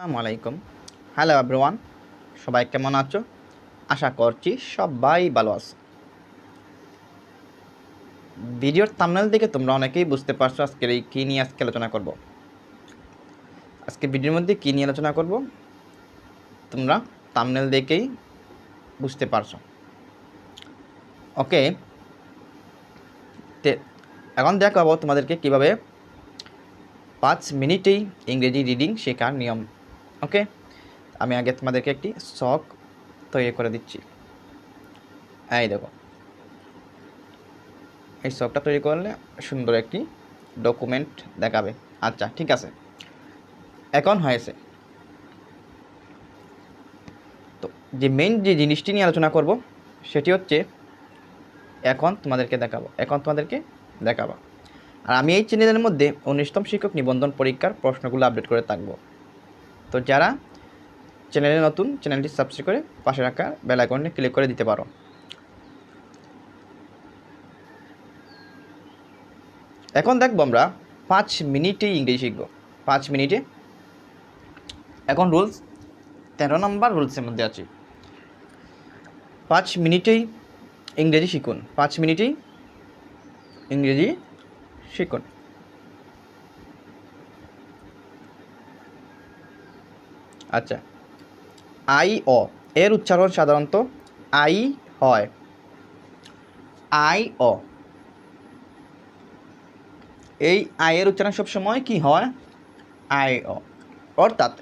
আসসালামু আলাইকুম। Hello everyone সবাই কেমন আছো? আশা করছি সবাই ভালো আছো। ভিডিওর থাম্বনেল দেখে তোমরা অনেকেই বুঝতে পারছ আজকের এই কী নিয়ে আজকে আলোচনা করব। আজকে ভিডিওর মধ্যে কী নিয়ে আলোচনা করব? তোমরা থাম্বনেল দেখেই বুঝতে পারছ। ওকে এখন দেখাবো তোমাদেরকে কীভাবে পাঁচ মিনিটেই ইংরেজি রিডিং শেখার নিয়ম। ওকে? আমি আগে তোমাদেরকে একটি শখ তৈরি করে দিচ্ছি। এই দেখো। এই শখটা তৈরি করলে সুন্দর একটি ডকুমেন্ট দেখাবে। আচ্ছা ঠিক আছে। এখন হয়েছে। তো যে মেন যে জিনিসটি নিয়ে আলোচনা করব, সেটি হচ্ছে এখন তোমাদেরকে দেখাবো। এখন তোমাদেরকে দেখাবো। আর আমি এই চ্যানেলের মধ্যে উনিশতম শিক্ষক নিবন্ধন পরীক্ষার প্রশ্নগুলো আপডেট করে থাকব। তো যারা চ্যানেলে নতুন, চ্যানেলটি সাবস্ক্রাইব করে পাশে রাখা বেল আইকনে ক্লিক করে দিতে পারো। এখন দেখব আমরা পাঁচ মিনিটেই ইংরেজি শিখব। পাঁচ মিনিটে। এখন রুলস তেরো নম্বর রুলসের মধ্যে আছে। পাঁচ মিনিটেই ইংরেজি শিখুন। পাঁচ মিনিটেই ইংরেজি শিখুন। আচ্ছা। আই অ, এর উচ্চারণ সাধারণত আই হয়। আই অ। এই আয়ের উচ্চারণ সবসময় কি হয়? আই অ। অর্থাৎ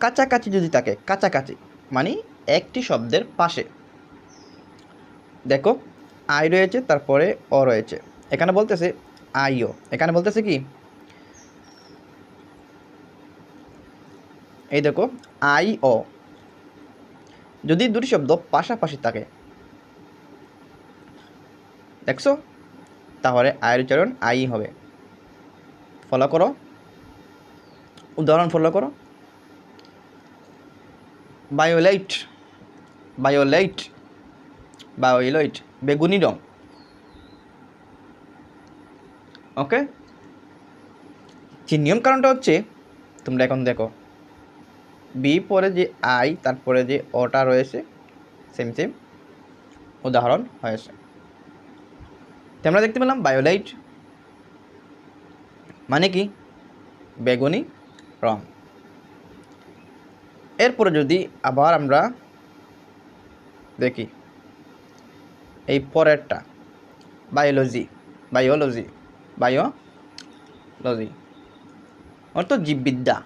কাছাকাছি যদি থাকে, কাছাকাছি মানে একটি শব্দের পাশে। দেখো, আই রয়েছে, তারপরে অ রয়েছে। এখানে বলতেছে আইও এখানে বলতেছে কি? এই দেখো, আই, ও। যদি দুটি শব্দ পাশাপাশি থাকে, দেখছ? তাহলে আয়ের উচ্চারণ আই হবে। ফলো করো। উদাহরণ ফলো করো। বায়োলাইট বায়োলাইট বায়োলাইট বেগুনি রং। ওকে যে নিয়ম কারণটা হচ্ছে, তোমরা এখন দেখো। বি পরে যে আই তারপরে যে অটা রয়েছে সেম সেম উদাহরণ হয়েছে। আমরা দেখতে পেলাম বায়োলাইট মানে কি? বেগুনি রং। এরপরে যদি আবার আমরা দেখি, এই পরেরটা, বায়োলজি বায়োলজি বায়োলজি। অর্থ জীববিদ্যা।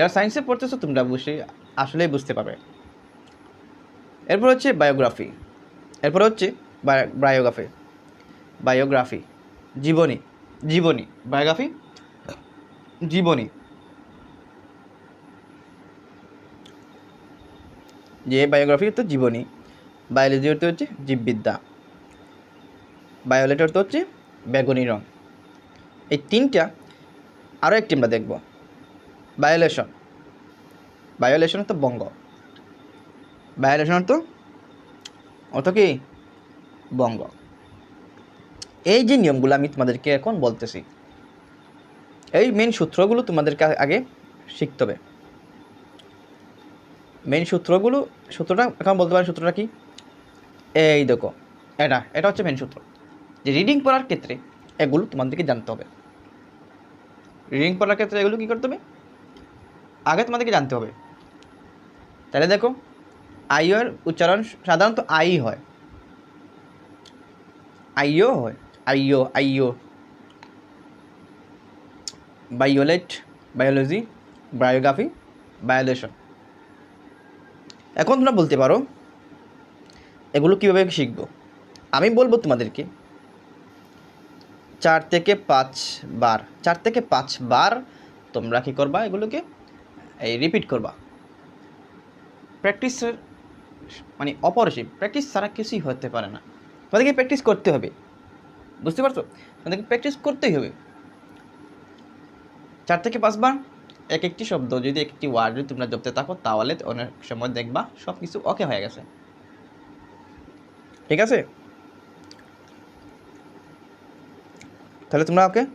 যারা সায়েন্সে পড়তেছো, তোমরা বুঝে আসলেই বুঝতে পারবে। এরপর হচ্ছে বায়োগ্রাফি এরপর হচ্ছে বায়োগ্রাফি বায়োগ্রাফি জীবনী। জীবনী। বায়োগ্রাফি জীবনী। যে বায়োগ্রাফি হচ্ছে জীবনী বায়োলজি অর্থ হচ্ছে জীববিদ্যা। বায়োলেট অর্থ হচ্ছে বেগুনি রং। এই তিনটা আরও একটি আমরা দেখব। বায়োলেশন বায়োলেশন অর্থ বঙ্গ। বায়োলেশন অর্থ? অর্থ কি? বঙ্গ। এই যে নিয়মগুলো আমি তোমাদেরকে এখন বলতেছি, এই মেন সূত্রগুলো তোমাদেরকে আগে শিখতে হবে। মেন সূত্রগুলো, সূত্রটা, এখন বলতে পারেন সূত্রটা কি? এই দেখো, এটা এটা হচ্ছে মেন সূত্র। যে রিডিং পড়ার ক্ষেত্রে এগুলো তোমাদেরকে জানতে হবে। রিডিং পড়ার ক্ষেত্রে এগুলো কী করতে হবে? আগে তোমাদেরকে জানতে হবে। তাহলে দেখো আইয়ের উচ্চারণ সাধারণত আই হয়। আইও হয়, আইও আইও। Violet, biology, biography, violation. এখন তোমরা বলতে পারো, এগুলো কীভাবে শিখব? আমি বলব তোমাদেরকে, চার থেকে পাঁচ বার। চার থেকে পাঁচ বার তোমরা কী করবা এগুলোকে এই রিপিট করবা। প্র্যাকটিসের মানে অপরিসীম প্র্যাকটিস ছাড়া কিছুই হতে পারে না। তোমাদেরকে প্র্যাকটিস করতে হবে। বুঝতে পারছ? তোমাদেরকে প্র্যাকটিস করতেই হবে। চার থেকে পাঁচবার এক একটি শব্দ, যদি একটি ওয়ার্ড যদি তোমরা জপতে থাকো, তাহলে অনেক সময় দেখবা সব কিছু ওকে হয়ে গেছে। ঠিক আছে? তাহলে তোমরা ওকে